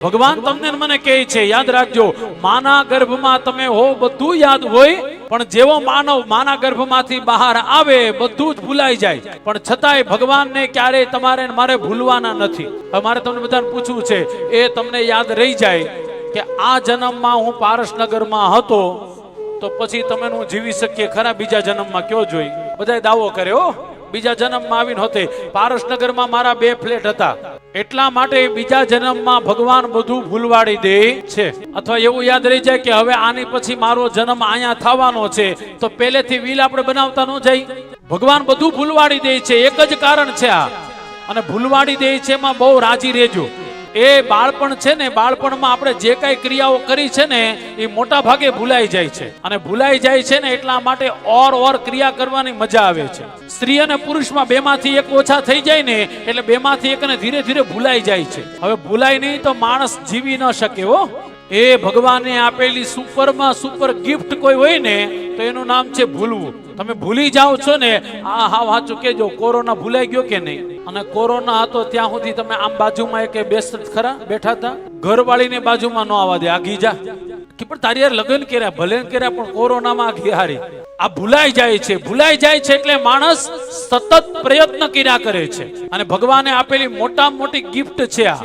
ભગવાન તમને મને કહે છે, યાદ રાખજો, માના ગર્ભમાં તમે હો, બધું યાદ હોય, પણ જેવો માનવ માના ગર્ભમાંથી બહાર આવે, બધું જ ભૂલાઈ જાય. પણ છતાંય ભગવાનને ક્યારેય તમારે મારે ભૂલવાના નથી. હવે મારે તમને બધાને પૂછવું છે, એ તમને યાદ રહી જાય કે આ જન્મમાં હું પારસનગરમાં હતો, તો પછી તમે હું જીવી શકીએ ખરા બીજા જન્મમાં? કયો જોઈ? બધાય દાવો કર્યો બીજા જન્મમાં આવીને હોતે. પારસનગરમાં મારા બે ફ્લેટ હતા. એટલા માટે બીજા જન્મમાં ભગવાન બધું ભૂલવાડી દે છે. અથવા એવું યાદ રહી જાય કે હવે આની પછી મારો જન્મ અહીંયા થવાનો છે, તો પહેલેથી વીલ આપણે બનાવતા ન જાય ભગવાન બધું ભૂલવાડી દે છે, એક જ કારણ છે આ. અને ભૂલવાડી દે છે એમાં બહુ રાજી રહેજો. એ બાળપણ છે ને, બાળપણમાં આપણે જે કાંઈ ક્રિયાઓ કરી છે ને, એ મોટા ભાગે ભૂલાઈ જાય છે. અને ભૂલાઈ જાય છે ને એટલા માટે ઓર ઓર ક્રિયા કરવાની મજા આવે છે. સ્ત્રી અને પુરુષમાં બેમાંથી એક ઓછા થઈ જાય ને, એટલે બેમાંથી એકને ધીરે ધીરે ભૂલાઈ જાય છે. હવે ભૂલાય નહીં તો માણસ જીવી ન શકે હો. એ ભગવાને આપેલી સુપરમાં સુપર ગિફ્ટ કોઈ હોય ને તો એનું નામ છે ભૂલવું. તમે ભૂલી જાઓ છો ને, આ હા વાંચું કેજો, કોરોના ભૂલાઈ ગયો કે નહીં? અને કોરોના હતો ત્યાં સુધી તમે આમ બાજુમાં એક બેસ ખરા, બેઠા હતા? ઘરવાળીને બાજુમાં ન આવવા દે આગી જા કે પણ તારી યાર લગ્ન કર્યા, ભલે કર્યા, પણ કોરોનામાં આગી હારી. આ ભૂલાઈ જાય છે, ભૂલાઈ જાય છે એટલે માણસ સતત પ્રયત્ન કર્યા કરે છે. અને ભગવાને આપેલી મોટા મોટી ગિફ્ટ છે આ.